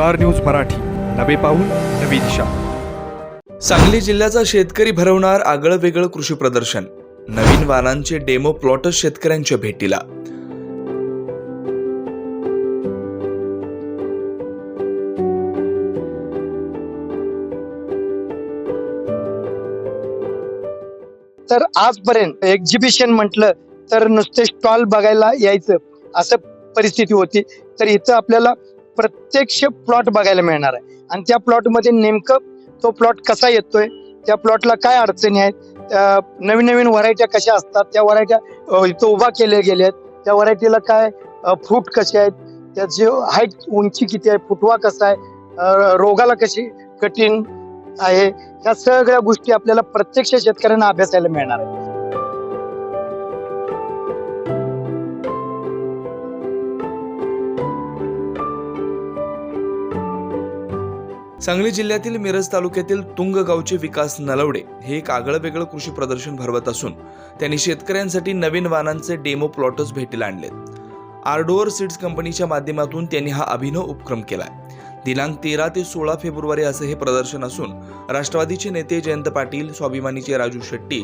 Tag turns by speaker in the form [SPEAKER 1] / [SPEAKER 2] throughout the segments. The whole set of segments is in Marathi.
[SPEAKER 1] Star news Marathi. नवे पाऊल नवी दिशा.
[SPEAKER 2] सांगली जिल्ह्याचा शेतकरी भरवणार आगळं वेगळं कृषी प्रदर्शन. नवीन वाहनांचे डेमो प्लॉटच शेतकऱ्यांच्या भेटीला.
[SPEAKER 3] तर आजपर्यंत एक्झिबिशन म्हटलं तर नुसते स्टॉल बघायला यायचं. असं परिस्थिती होती. तर इथं आपल्याला प्रत्यक्ष प्लॉट बघायला मिळणार आहे. आणि त्या प्लॉटमध्ये नेमकं तो प्लॉट कसा येतोय? त्या प्लॉटला काय अडचणी आहेत? नवीन नवीन व्हरायट्या कशा असतात? त्या व्हरायट्या इथं उभा केल्या गेल्या आहेत. त्या व्हरायटीला काय फूट कसे आहेत? त्याची हाईट उंची किती आहे? फुटवा कसा आहे? रोगाला कशी कठीण आहे? ह्या सगळ्या गोष्टी आपल्याला प्रत्यक्ष शेतकऱ्यांना अभ्यासायला मिळणार आहे
[SPEAKER 2] सांगली जिल्ह्यातील मिरज तालुक्यातील तुंग गावचे विकास नलवडे हे एक आगळं वेगळं कृषी प्रदर्शन भरवत असून त्यांनी शेतकऱ्यांसाठी नवीन वाहनांचे डेमो प्लॉटच भेटीला आणलेत. आर्डोअर सीड्स कंपनीच्या माध्यमातून त्यांनी हा अभिनव उपक्रम केलाय. दिनांक तेरा ते सोळा फेब्रुवारी असं हे प्रदर्शन असून राष्ट्रवादीचे नेते जयंत पाटील स्वाभिमानीचे राजू शेट्टी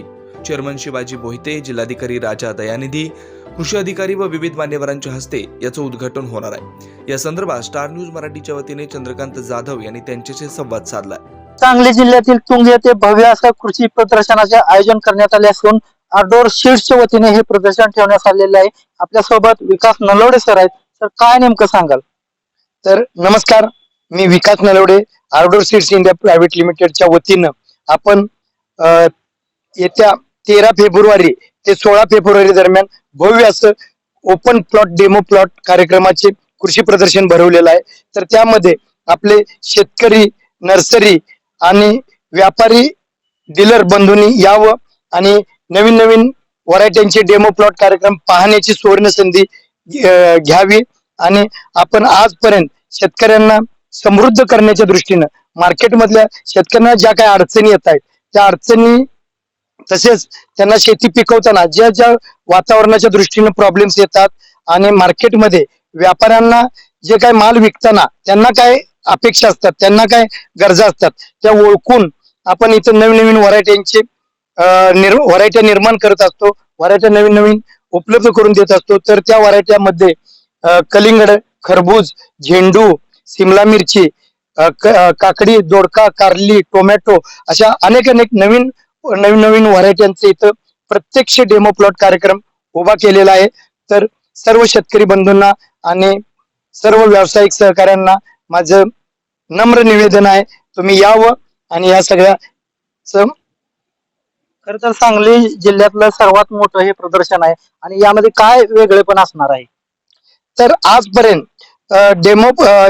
[SPEAKER 2] चेअरमन शिवाजी मोहिते जिल्हाधिकारी राजा दयानिधी कृषी अधिकारी व विविध मान्यवरांच्या हस्ते याचं उद्घाटन होणार आहे. या संदर्भात स्टार न्यूज मराठीच्या वतीने चंद्रकांत जाधव यांनी त्यांच्याशी संवाद साधला.
[SPEAKER 3] सांगली जिल्ह्यातील तुंग येथे भव्य असं कृषी प्रदर्शनाचे आयोजन करण्यात आले असून आउटडोर शीट्सच्या वतीने हे प्रदर्शन ठेवण्यात आलेले आहे. आपल्यासोबत विकास नलवडे सर आहेत. सर काय नेमकं सांगाल? तर नमस्कार. मी Vikas Nalawade outdoor seeds India private लिमिटेडच्या वतीनं आपण येत्या तेरा फेब्रुवारी ते सोळा फेब्रुवारी दरम्यान भव्य असं ओपन प्लॉट डेमो प्लॉट कार्यक्रमाचे कृषी प्रदर्शन भरवलेलं आहे. तर त्यामध्ये आपले शेतकरी नर्सरी आणि व्यापारी डीलर बंधूंनी यावं आणि नवीन नवीन व्हरायट्यांचे डेमो प्लॉट कार्यक्रम पाहण्याची सुवर्ण संधी घ्यावी आणि आपण आजपर्यंत शेतकऱ्यांना समृद्ध करण्याच्या दृष्टीनं मार्केटमधल्या शेतकऱ्यांना ज्या काही अडचणी येत आहेत त्या अडचणी तसेच त्यांना शेती पिकवताना ज्या ज्या वातावरणाच्या दृष्टीनं प्रॉब्लेम्स येतात आणि मार्केटमध्ये व्यापाऱ्यांना जे काय माल विकताना त्यांना काय अपेक्षा असतात त्यांना काय गरजा असतात त्या ओळखून आपण इथं नवीन नवीन व्हरायट्यांचे व्हरायट्या निर्माण करत असतो व्हरायट्या नवीन नवीन उपलब्ध करून देत असतो. तर त्या व्हरायट्यामध्ये कलिंगड खरबूज झेंडू सिमला मिरची काकडी दोडका कारली टोमॅटो अशा अनेक अनेक नवीन नवीन नवीन व्हरायट्यांचे इथं प्रत्यक्ष डेमो प्लॉट कार्यक्रम उभा केलेला आहे. तर सर्व शेतकरी बंधूंना आणि सर्व व्यावसायिक सहकाऱ्यांना माझं नम्र निवेदन आहे तुम्ही यावं आणि या सगळ्या
[SPEAKER 4] खर तर सांगली जिल्ह्यातलं सर्वात मोठं हे प्रदर्शन आहे आणि यामध्ये काय वेगळेपण असणार आहे?
[SPEAKER 3] तर आजपर्यंत डेमो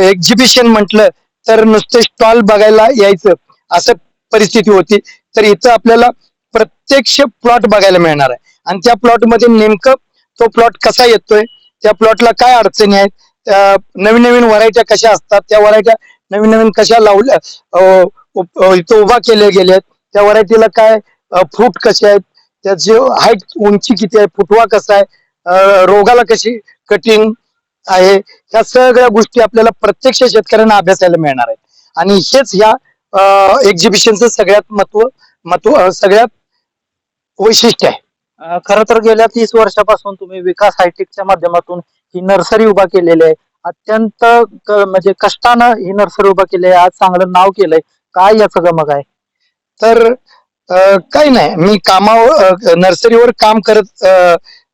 [SPEAKER 3] एक्झिबिशन म्हटलं तर नुसते स्टॉल बघायला यायचं. असं परिस्थिती होती. तर इथं आपल्याला प्रत्यक्ष प्लॉट बघायला मिळणार आहे. आणि त्या प्लॉटमध्ये नेमकं तो प्लॉट कसा येतोय? त्या प्लॉटला काय अडचणी आहेत? नवीन नवीन व्हरायट्या कशा असतात? त्या व्हरायट्या नवीन नवीन कशा लावल्या उप- इथं उभा केल्या गेल्या आहेत त्या व्हरायटीला काय फ्रूट कसे आहेत? त्याची हाईट उंची किती आहे? फुटवा कसा आहे? रोगाला कशी कटिंग आहे. ह्या सगळ्या गोष्टी आपल्याला प्रत्यक्ष शेतकऱ्यांना अभ्यासायला मिळणार आहेत. आणि हेच ह्या एक्झिबिशनचं सगळ्यात महत्त्व महत्त्व सगळ्यात वैशिष्ट्य आहे.
[SPEAKER 4] खरं तर गेल्या तीस वर्षापासून तुम्ही विकास हायटेकच्या माध्यमातून ही नर्सरी उभा केलेली आहे. अत्यंत म्हणजे कष्टानं ही नर्सरी उभा केली आहे. आज चांगलं नाव केलंय. काय याचं गमक आहे?
[SPEAKER 3] तर काही नाही. मी कामावर नर्सरीवर काम करत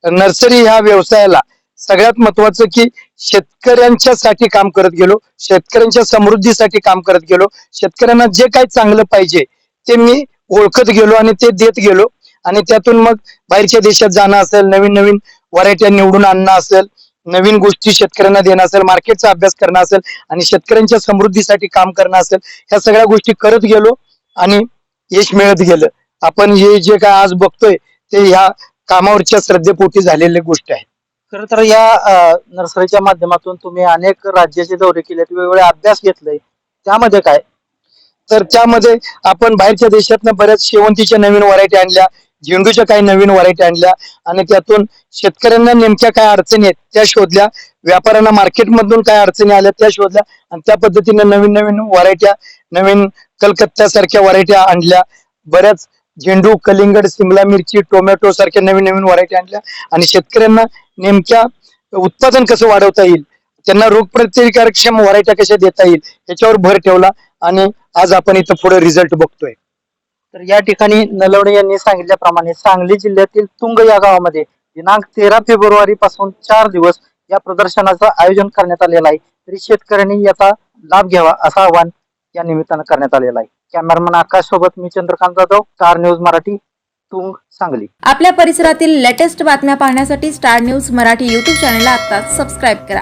[SPEAKER 3] नर्सरी ह्या व्यवसायाला सगळ्यात महत्वाचं की शेतकऱ्यांच्यासाठी काम करत गेलो शेतकऱ्यांच्या समृद्धीसाठी काम करत गेलो शेतकऱ्यांना जे काही चांगलं पाहिजे ते मी ओळखत गेलो आणि ते देत गेलो. आणि त्यातून मग बाहेरच्या देशात जाणं असेल नवीन नवीन व्हरायट्या निवडून आणणं असेल नवीन गोष्टी शेतकऱ्यांना देणं असेल मार्केटचा अभ्यास करणं असेल आणि शेतकऱ्यांच्या समृद्धीसाठी काम करणं असेल ह्या सगळ्या गोष्टी करत गेलो आणि यश मिळत गेलं. आपण हे जे काय आज बघतोय ते ह्या कामावरच्या श्रद्धेपोटी झालेली गोष्ट आहे.
[SPEAKER 4] खरं तर या नर्सरीच्या माध्यमातून तुम्ही अनेक राज्याचे दौरे केलेत वेगवेगळे अभ्यास घेतले. त्यामध्ये काय?
[SPEAKER 3] तर त्यामध्ये आपण बाहेरच्या देशातनं बऱ्याच शेवंतीच्या नवीन व्हरायटी आणल्या झेंडूच्या काही नवीन व्हरायटी आणल्या आणि त्यातून शेतकऱ्यांना नेमक्या काय अडचणी आहेत त्या शोधल्या. व्यापाऱ्यांना मार्केटमधून काय अडचणी आल्या त्या शोधल्या आणि त्या पद्धतीने नवीन नवीन व्हरायट्या नवीन कलकत्त्यासारख्या व्हरायट्या आणल्या. बऱ्याच झेंडू कलिंगड सिमला मिरची टोमॅटो सारख्या नवीन नवीन व्हरायटी आणल्या. आणि शेतकऱ्यांना नेमक्या उत्पादन कसं वाढवता येईल त्यांना रोगप्रतिकारक्षम व्हरायट्या कशा देता येईल याच्यावर भर ठेवला. आणि आज आपण इथं पुढे रिझल्ट बघतोय.
[SPEAKER 4] तर या ठिकाणी नलवडे यांनी सांगितल्याप्रमाणे सांगली जिल्ह्यातील तुंग या गावामध्ये दिनांक तेरा फेब्रुवारी पासून चार दिवस या प्रदर्शनाचं आयोजन करण्यात आलेलं आहे. तरी शेतकऱ्यांनी याचा लाभ घ्यावा असं आवाहन या निमित्तानं करण्यात आलेलं आहे. कॅमेरामन आकाश सोबत मी चंद्रकांत जाधव स्टार न्यूज मराठी तुंग सांगली.
[SPEAKER 5] आपल्या परिसरातील लेटेस्ट बातम्या पाहण्यासाठी star news Marathi YouTube channel आता सबस्क्राईब करा.